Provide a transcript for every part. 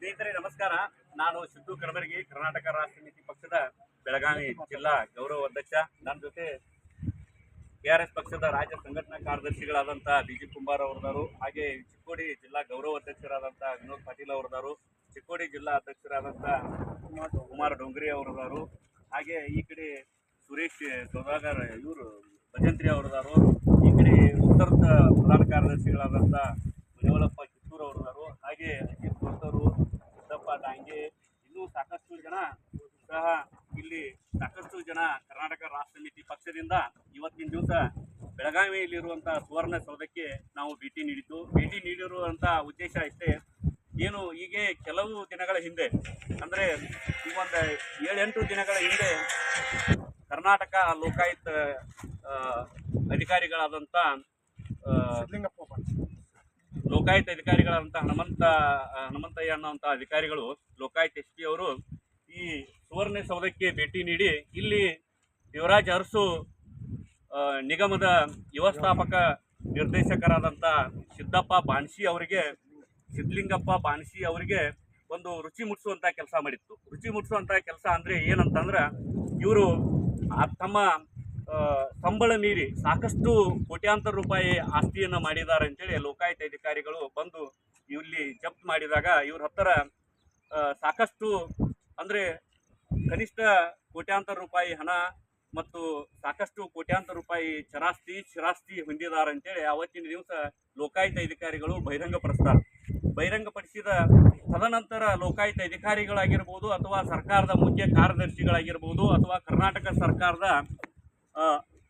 ಸ್ನೇಹಿತರೆ, ನಮಸ್ಕಾರ. ನಾನು ಸಿದ್ದು ಕಲಬರ್ಗಿ ಕರ್ನಾಟಕ ರಾಷ್ಟ್ರ ಸಮಿತಿ ಪಕ್ಷದ ಬೆಳಗಾವಿ ಜಿಲ್ಲಾ ಗೌರವ ಅಧ್ಯಕ್ಷ. ನನ್ನ ಜೊತೆ ಕೆಆರ್ಎಸ್ ಪಕ್ಷದ ರಾಜ್ಯ ಸಂಘಟನಾ ಕಾರ್ಯದರ್ಶಿಗಳಾದಂಥ ಬಿ ಜಿ ಕುಂಬಾರ್ ಅವರದಾರು, ಹಾಗೆ ಚಿಕ್ಕೋಡಿ ಜಿಲ್ಲಾ ಗೌರವ ಅಧ್ಯಕ್ಷರಾದಂಥ ವಿನೋದ್ ಪಾಟೀಲ್ ಅವರದಾರು, ಚಿಕ್ಕೋಡಿ ಜಿಲ್ಲಾ ಅಧ್ಯಕ್ಷರಾದಂಥ ಕುಮಾರ್ ಡೊಂಗ್ರಿ ಅವರದಾರು, ಹಾಗೆ ಈ ಕಡೆ ಸುರೇಶ್ ಸೌದಾಗರ್ ಇವರು ಭಜಂತ್ರಿ ಅವ್ರದಾರು ಈ ಕಡೆ ಉತ್ತರದ ಪ್ರಧಾನ ಕಾರ್ಯದರ್ಶಿಗಳಾದಂಥ ಮಣಿವಳಪ್ಪ ಕಿತ್ತೂರು ಅವ್ರದಾರು ಹಾಗೆ ಅಜಿತ್ ಕೊರ್ತರು ಸಿದ್ದಪ್ಪ ಡಾಂಗೆ ಇನ್ನೂ ಸಾಕಷ್ಟು ಜನ ಸಹ ಇಲ್ಲಿ ಸಾಕಷ್ಟು ಜನ ಕರ್ನಾಟಕ ರಾಷ್ಟ್ರ ಸಮಿತಿ ಪಕ್ಷದಿಂದ ಇವತ್ತಿನ ದಿವಸ ಬೆಳಗಾವಿಯಲ್ಲಿರುವಂಥ ಸುವರ್ಣ ಸೌಧಕ್ಕೆ ನಾವು ಭೇಟಿ ನೀಡಿದ್ದು. ಭೇಟಿ ನೀಡಿರುವಂಥ ಉದ್ದೇಶ ಇಷ್ಟೇ. ಏನು, ಹೀಗೆ ಕೆಲವು ದಿನಗಳ ಹಿಂದೆ, ಅಂದರೆ ಈ ಒಂದು ಏಳೆಂಟು ದಿನಗಳ ಹಿಂದೆ ಕರ್ನಾಟಕ ಲೋಕಾಯುಕ್ತ ಅಧಿಕಾರಿಗಳಾದಂಥ ಲೋಕಾಯುಕ್ತ ಅಧಿಕಾರಿಗಳಾದಂಥ ಹನುಮಂತ ಹನುಮಂತಯ್ಯ ಅನ್ನೋಂಥ ಅಧಿಕಾರಿಗಳು ಲೋಕಾಯುಕ್ತ ಎಸ್ ಪಿ ಅವರು ಈ ಸುವರ್ಣ ಸೌಧಕ್ಕೆ ಭೇಟಿ ನೀಡಿ ಇಲ್ಲಿ ಶಿವರಾಜ್ ಅರಸು ನಿಗಮದ ವ್ಯವಸ್ಥಾಪಕ ನಿರ್ದೇಶಕರಾದಂಥ ಸಿದ್ದಪ್ಪ ಬಾಣಸಿ ಅವರಿಗೆ ಸಿದ್ಧಲಿಂಗಪ್ಪ ಬಾಣಸಿ ಅವರಿಗೆ ಒಂದು ರುಚಿ ಮುಟ್ಟಿಸುವಂಥ ಕೆಲಸ ಮಾಡಿತ್ತು. ರುಚಿ ಮುಟ್ಟಿಸುವಂಥ ಕೆಲಸ ಅಂದರೆ ಏನಂತಂದ್ರೆ ಇವರು ತಮ್ಮ ಸಂಬಳ ಮೀರಿ ಸಾಕಷ್ಟು ಕೋಟ್ಯಾಂತರ ರೂಪಾಯಿ ಆಸ್ತಿಯನ್ನು ಮಾಡಿದ್ದಾರೆ ಅಂತೇಳಿ ಲೋಕಾಯುಕ್ತ ಅಧಿಕಾರಿಗಳು ಬಂದು ಇಲ್ಲಿ ಜಪ್ತ್ ಮಾಡಿದಾಗ ಇವ್ರ ಹತ್ತಿರ ಸಾಕಷ್ಟು ಅಂದರೆ ಕನಿಷ್ಠ ಕೋಟ್ಯಾಂತರ ರೂಪಾಯಿ ಹಣ ಮತ್ತು ಸಾಕಷ್ಟು ಕೋಟ್ಯಾಂತರ ರೂಪಾಯಿ ಚರಾಸ್ತಿ ಚಿರಾಸ್ತಿ ಹೊಂದಿದ್ದಾರೆ ಅಂತೇಳಿ ಅವತ್ತಿನ ದಿವಸ ಲೋಕಾಯುಕ್ತ ಅಧಿಕಾರಿಗಳು ಬಹಿರಂಗಪಡಿಸ್ತಾರೆ. ಬಹಿರಂಗಪಡಿಸಿದ ತದನಂತರ ಲೋಕಾಯುಕ್ತ ಅಧಿಕಾರಿಗಳಾಗಿರ್ಬೋದು ಅಥವಾ ಸರ್ಕಾರದ ಮುಖ್ಯ ಕಾರ್ಯದರ್ಶಿಗಳಾಗಿರ್ಬೋದು ಅಥವಾ ಕರ್ನಾಟಕ ಸರ್ಕಾರದ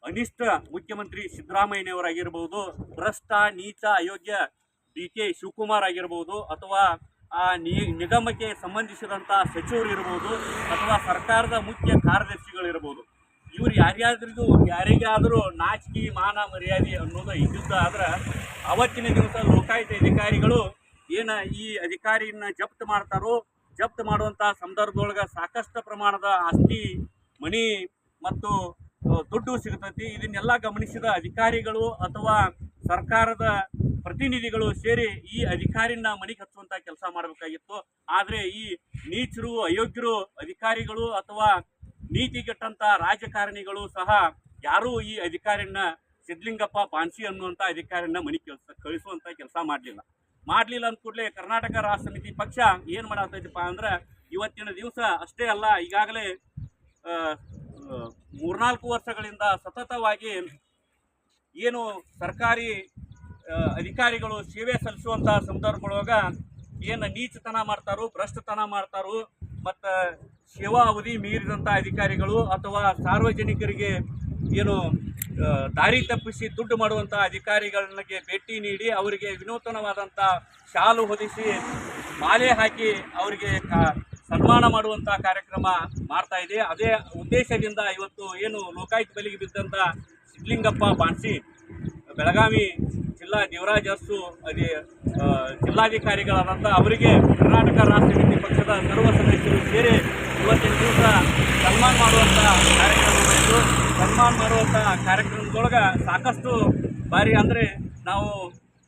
ಅನಿಷ್ಟ ಮುಖ್ಯಮಂತ್ರಿ ಸಿದ್ದರಾಮಯ್ಯನವರಾಗಿರ್ಬೋದು, ಭ್ರಷ್ಟ ನೀಚ ಅಯೋಗ್ಯ ಡಿ ಕೆ ಶಿವಕುಮಾರ್ ಆಗಿರ್ಬೋದು ಅಥವಾ, ಆ ನಿಗಮಕ್ಕೆ ಸಂಬಂಧಿಸಿದಂಥ ಸಚಿವರು ಇರ್ಬೋದು ಅಥವಾ ಸರ್ಕಾರದ ಮುಖ್ಯ ಕಾರ್ಯದರ್ಶಿಗಳಿರ್ಬೋದು. ಇವ್ರು ಯಾರ್ಯಾದ್ರಿಗೂ ಯಾರಿಗಾದರೂ ನಾಚಿಕೆ, ಮಾನ ಮರ್ಯಾದೆ ಅನ್ನೋದು ಇದ್ದಿದ್ದು ಆದ್ರೆ, ಅವತ್ತಿನ ದಿವಸ ಲೋಕಾಯುಕ್ತ ಅಧಿಕಾರಿಗಳು ಏನ ಈ ಅಧಿಕಾರಿಯನ್ನ ಜಪ್ತ್ ಮಾಡ್ತಾರೋ, ಜಪ್ತ್ ಮಾಡುವಂಥ ಸಂದರ್ಭದೊಳಗೆ ಸಾಕಷ್ಟು ಪ್ರಮಾಣದ ಆಸ್ತಿ ಮಣಿ ಮತ್ತು ದುಡ್ಡು ಸಿಗ್ತೈತಿ. ಇದನ್ನೆಲ್ಲ ಗಮನಿಸಿದ ಅಧಿಕಾರಿಗಳು ಅಥವಾ ಸರ್ಕಾರದ ಪ್ರತಿನಿಧಿಗಳು ಸೇರಿ ಈ ಅಧಿಕಾರಿನ ಮನೆಗೆ ಹಚ್ಚುವಂತ ಕೆಲಸ ಮಾಡಬೇಕಾಗಿತ್ತು. ಆದರೆ ಈ ನೀಚರು, ಅಯೋಗ್ಯರು ಅಧಿಕಾರಿಗಳು ಅಥವಾ ನೀತಿಗೆಟ್ಟಂತ ರಾಜಕಾರಣಿಗಳು ಸಹ ಯಾರೂ ಈ ಅಧಿಕಾರಿಯನ್ನ ಸಿದ್ಲಿಂಗಪ್ಪ ಬಾನ್ಸಿ ಅನ್ನುವಂಥ ಅಧಿಕಾರಿಯನ್ನ ಮನೆ ಕೆಲಸ ಕಳಿಸುವಂತ ಕೆಲಸ ಮಾಡಲಿಲ್ಲ. ಮಾಡಲಿಲ್ಲ ಅಂದ ಕೂಡಲೇ ಕರ್ನಾಟಕ ರಾಷ್ಟ್ರ ಸಮಿತಿ ಪಕ್ಷ ಏನು ಮಾಡತ್ತೈತಪ್ಪ ಅಂದ್ರೆ ಇವತ್ತಿನ ದಿವಸ ಅಷ್ಟೇ ಅಲ್ಲ, ಈಗಾಗಲೇ ಮೂರ್ನಾಲ್ಕು ವರ್ಷಗಳಿಂದ ಸತತವಾಗಿ ಏನು ಸರ್ಕಾರಿ ಅಧಿಕಾರಿಗಳು ಸೇವೆ ಸಲ್ಲಿಸುವಂಥ ಸಂದರ್ಭಗಳೊಳಗ ಏನು ನೀಚತನ ಮಾಡ್ತಾರೋ, ಭ್ರಷ್ಟತನ ಮಾಡ್ತಾರೋ, ಮತ್ತು ಸೇವಾ ಅವಧಿ ಮೀರಿದಂಥ ಅಧಿಕಾರಿಗಳು ಅಥವಾ ಸಾರ್ವಜನಿಕರಿಗೆ ಏನು ದಾರಿ ತಪ್ಪಿಸಿ ದುಡ್ಡು ಮಾಡುವಂಥ ಅಧಿಕಾರಿಗಳಿಗೆ ಭೇಟಿ ನೀಡಿ ಅವರಿಗೆ ವಿನೂತನವಾದಂಥ ಶಾಲು ಹೊದಿಸಿ ಮಾಲೆ ಹಾಕಿ ಅವರಿಗೆ ಸನ್ಮಾನ ಮಾಡುವಂಥ ಕಾರ್ಯಕ್ರಮ ಮಾಡ್ತಾ ಇದೆ. ಅದೇ ಉದ್ದೇಶದಿಂದ ಇವತ್ತು ಏನು ಲೋಕಾಯುಕ್ತ ಬಲಿಗೆ ಬಿದ್ದಂಥ ಸಿದ್ಲಿಂಗಪ್ಪ ಬಾನ್ಸಿ ಬೆಳಗಾವಿ ಜಿಲ್ಲಾ ದೇವರಾಜ್ ಅರಸು, ಅದೇ ಜಿಲ್ಲಾಧಿಕಾರಿಗಳಾದಂಥ ಅವರಿಗೆ ಕರ್ನಾಟಕ ರಾಷ್ಟ್ರ ಸಮಿತಿ ಪಕ್ಷದ ಸರ್ವ ಸದಸ್ಯರು ಸೇರಿ ಇವತ್ತಿನ ದಿವಸ ಸನ್ಮಾನ ಮಾಡುವಂಥ ಕಾರ್ಯಕ್ರಮ ಮಾಡಿದ್ದು ಸನ್ಮಾನ ಮಾಡುವಂಥ ಕಾರ್ಯಕ್ರಮದೊಳಗೆ ಸಾಕಷ್ಟು ಬಾರಿ ಅಂದರೆ ನಾವು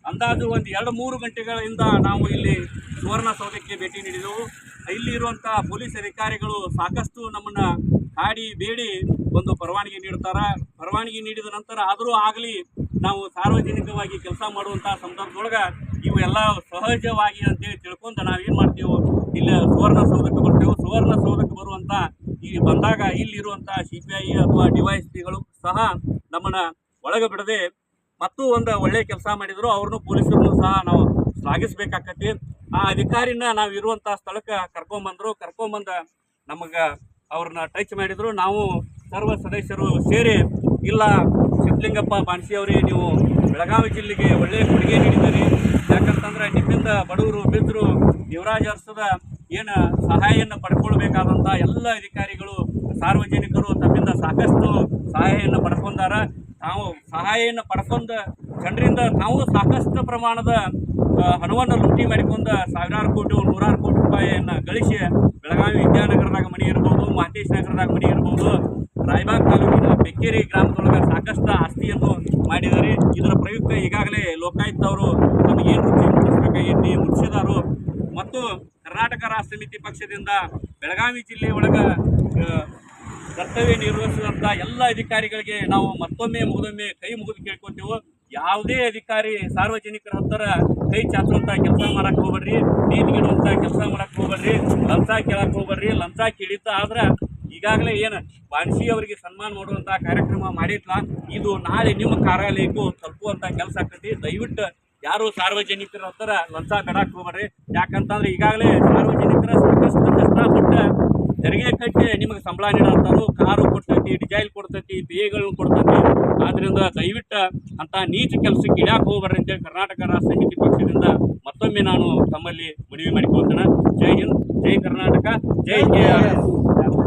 ಅಂದಾಜು ಒಂದು ಎರಡು ಮೂರು ಗಂಟೆಗಳಿಂದ ನಾವು ಇಲ್ಲಿ ಸುವರ್ಣ ಸೌಧಕ್ಕೆ ಭೇಟಿ ನೀಡಿದೆವು. ಇಲ್ಲಿ ಇರುವಂಥ ಪೊಲೀಸ್ ಅಧಿಕಾರಿಗಳು ಸಾಕಷ್ಟು ನಮ್ಮನ್ನ ಹಾಡಿ ಬೇಡಿ ಒಂದು ಪರವಾನಗಿ ನೀಡ್ತಾರೆ. ಪರವಾನಗಿ ನೀಡಿದ ನಂತರ ಆದರೂ ಆಗಲಿ ನಾವು ಸಾರ್ವಜನಿಕವಾಗಿ ಕೆಲಸ ಮಾಡುವಂಥ ಸಂದರ್ಭದೊಳಗೆ ಇವೆಲ್ಲ ಸಹಜವಾಗಿ ಅಂತೇಳಿ ತಿಳ್ಕೊಂಡು ನಾವೇನು ಮಾಡ್ತೀವಿ, ಇಲ್ಲಿ ಸುವರ್ಣ ಸೌಧಕ್ಕೆ ಬರ್ತೇವೆ ಸುವರ್ಣ ಸೌಧಕ್ಕೆ ಬರುವಂಥ ಈ ಬಂದಾಗ ಇಲ್ಲಿರುವಂಥ ಸಿ ಪಿ ಐ ಅಥವಾ ಡಿ ವೈ ಎಸ್ ಪಿಗಳು ಸಹ ನಮ್ಮನ್ನ ಒಳಗೆ ಬಿಡದೆ ಮತ್ತೂ ಒಂದು ಒಳ್ಳೆ ಕೆಲಸ ಮಾಡಿದ್ರು. ಅವ್ರನ್ನೂ ಪೊಲೀಸರನ್ನು ಸಹ ನಾವು ಶ್ಲಾಘಿಸಬೇಕಾಕತಿ ಆ ಅಧಿಕಾರಿನ ನಾವು ಇರುವಂಥ ಸ್ಥಳಕ್ಕೆ ಕರ್ಕೊಂಬಂದರು ಕರ್ಕೊಂಬಂದ ನಮಗೆ ಅವ್ರನ್ನ ಟಚ್ ಮಾಡಿದ್ರು. ನಾವು ಸರ್ವ ಸದಸ್ಯರು ಸೇರಿ ಇಲ್ಲ ಸಿದ್ಧಲಿಂಗಪ್ಪ ಬಾಣಸಿಯವರೇ ನೀವು ಬೆಳಗಾವಿ ಜಿಲ್ಲೆಗೆ ಒಳ್ಳೆಯ ಕೊಡುಗೆ ನೀಡಿದ್ದೀರಿ. ಯಾಕಂತಂದ್ರೆ ನಿಮ್ಮಿಂದ ಬಡವರು ಬಿದ್ದರು ಯುವರಾಜ್ ಅರಸದ ಏನು ಸಹಾಯವನ್ನು ಪಡ್ಕೊಳ್ಬೇಕಾದಂಥ ಎಲ್ಲ ಅಧಿಕಾರಿಗಳು, ಸಾರ್ವಜನಿಕರು ತಮ್ಮಿಂದ ಸಾಕಷ್ಟು ಸಹಾಯವನ್ನು ಪಡ್ಕೊಂಡಾರ. ತಾವು ಸಹಾಯವನ್ನು ಪಡ್ಕೊಂಡು ಜನರಿಂದ ತಾವು ಸಾಕಷ್ಟು ಪ್ರಮಾಣದ ಹಣವನ್ನು ಲೂಟಿ ಮಾಡಿಕೊಂಡ ಸಾವಿರಾರು ಕೋಟಿ ನೂರಾರು ಕೋಟಿ ರೂಪಾಯಿಯನ್ನು ಗಳಿಸಿ ಬೆಳಗಾವಿ ವಿದ್ಯಾನಗರದಾಗ ಮನೆ ಇರ್ಬೋದು ಮಹತೇಶ್ ನಗರದಾಗ ಮನೆ ಇರ್ಬೋದು, ರಾಯಬಾಗ್ ತಾಲೂಕಿನ ಬೆಕ್ಕೇರಿ ಗ್ರಾಮದೊಳಗೆ ಸಾಕಷ್ಟು ಆಸ್ತಿಯನ್ನು ಮಾಡಿದ್ದಾರೆ. ಇದರ ಪ್ರಯುಕ್ತ ಈಗಾಗಲೇ ಲೋಕಾಯುಕ್ತ ಅವರು ತಮಗೆ ಏನು ರುಚಿ ಮುಟ್ಟಿಸ್ಬೇಕಾಗೈತಿ, ಮುಟ್ಟಿಸಿದಾರು. ಮತ್ತು ಕರ್ನಾಟಕ ರಾಷ್ಟ್ರ ಸಮಿತಿ ಪಕ್ಷದಿಂದ ಬೆಳಗಾವಿ ಜಿಲ್ಲೆ ಒಳಗ ಕರ್ತವ್ಯ ನಿರ್ವಹಿಸಿದಂಥ ಎಲ್ಲ ಅಧಿಕಾರಿಗಳಿಗೆ ನಾವು ಮತ್ತೊಮ್ಮೆ ಮುಗಿದೊಮ್ಮೆ ಕೈ ಮುಗಿದು ಕೇಳ್ಕೊತೇವೆ. ಯಾವುದೇ ಅಧಿಕಾರಿ ಸಾರ್ವಜನಿಕರ ಹತ್ತಿರ ಕೈ ಚಾಚುವಂಥ ಕೆಲಸ ಮಾಡಕ್ ಹೋಗ್ಬೇಡ್ರಿ ನೀತಿಗಿಡುವಂಥ ಕೆಲಸ ಮಾಡಕ್ ಹೋಗ್ಬೇಡ್ರಿ, ಲಂಚ ಕೇಳಕ್ ಹೋಗ್ಬೇಡ್ರಿ, ಲಂಚ ಕೇಳಿದ್ದ ಆದ್ರೆ ಈಗಾಗಲೇ ಏನು ಬಾಣಸಿ ಅವರಿಗೆ ಸನ್ಮಾನ ಮಾಡುವಂಥ ಕಾರ್ಯಕ್ರಮ ಮಾಡಿದ್ಲ. ಇದು ನಾಳೆ ನಿಮ್ಮ ಕಾರ್ಯಾಲಯಕ್ಕೂ ತಲುಪುವಂಥ ಕೆಲಸ ಆಗ್ತೈತಿ ದಯವಿಟ್ಟು ಯಾರು ಸಾರ್ವಜನಿಕರ ಹತ್ರ ಲಂಚ ಬೇಡಕ್ ಹೋಗ್ಬೇಡ್ರಿ ಯಾಕಂತಂದ್ರೆ ಈಗಾಗಲೇ ಸಾರ್ವಜನಿಕರ ಸಾಕಷ್ಟು ಕಷ್ಟಪಟ್ಟ ತೆರಿಗೆ ಕಟ್ಟಿ ನಿಮಗೆ ಸಂಬಳ ನೀಡಂತಾರು ಕಾರು ಕೊಡ್ತೈತಿ ಡಿಜೈಲ್ ಕೊಡ್ತೈತಿ ಬೇಗಳನ್ನು ಕೊಡ್ತೈತಿ. ಆದ್ರಿಂದ ದಯವಿಟ್ಟು ಅಂತ ನೀಚ ಕೆಲಸಕ್ಕೆ ಇಡಾಕ್ ಹೋಗ್ಬೇಡ್ರಿ ಅಂತೇಳಿ ಕರ್ನಾಟಕ ರಾಷ್ಟ್ರ ಸಮಿತಿ ಪಕ್ಷದಿಂದ ಮತ್ತೊಮ್ಮೆ ನಾನು ತಮ್ಮಲ್ಲಿ ಮನವಿ ಮಾಡಿಕೊಳ್ತೇನೆ. ಜೈ ಹಿಂದ್, ಜೈ ಕರ್ನಾಟಕ, ಜೈ ಆರ್